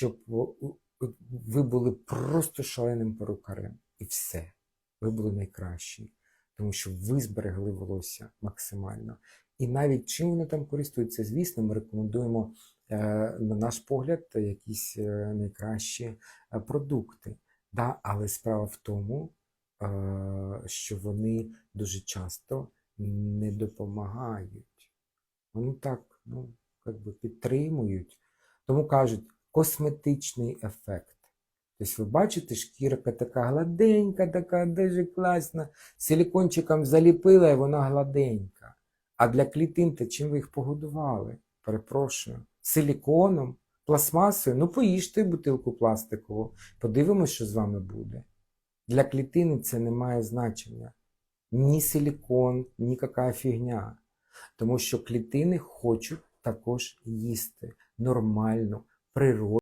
щоб ви були просто шаленим перукарем. І все. Ви були найкращі, тому що ви зберегли волосся максимально. І навіть чим вони там користуються, звісно, ми рекомендуємо, е, на наш погляд, якісь е, найкращі е, продукти. Да? Але справа в тому, що вони дуже часто не допомагають. Вони так, ну, як би підтримують. Тому кажуть, косметичний ефект. Тобто ви бачите, шкірка така гладенька, така дуже класна, силікончиком заліпила і вона гладенька. А для клітин, то чим ви їх погодували? Перепрошую. Силіконом, пластмасою, ну поїжте бутилку пластикову, подивимось, що з вами буде. Для клітини це не має значення. Ні силікон, ні яка фігня. Тому що клітини хочуть також їсти нормальну, природну.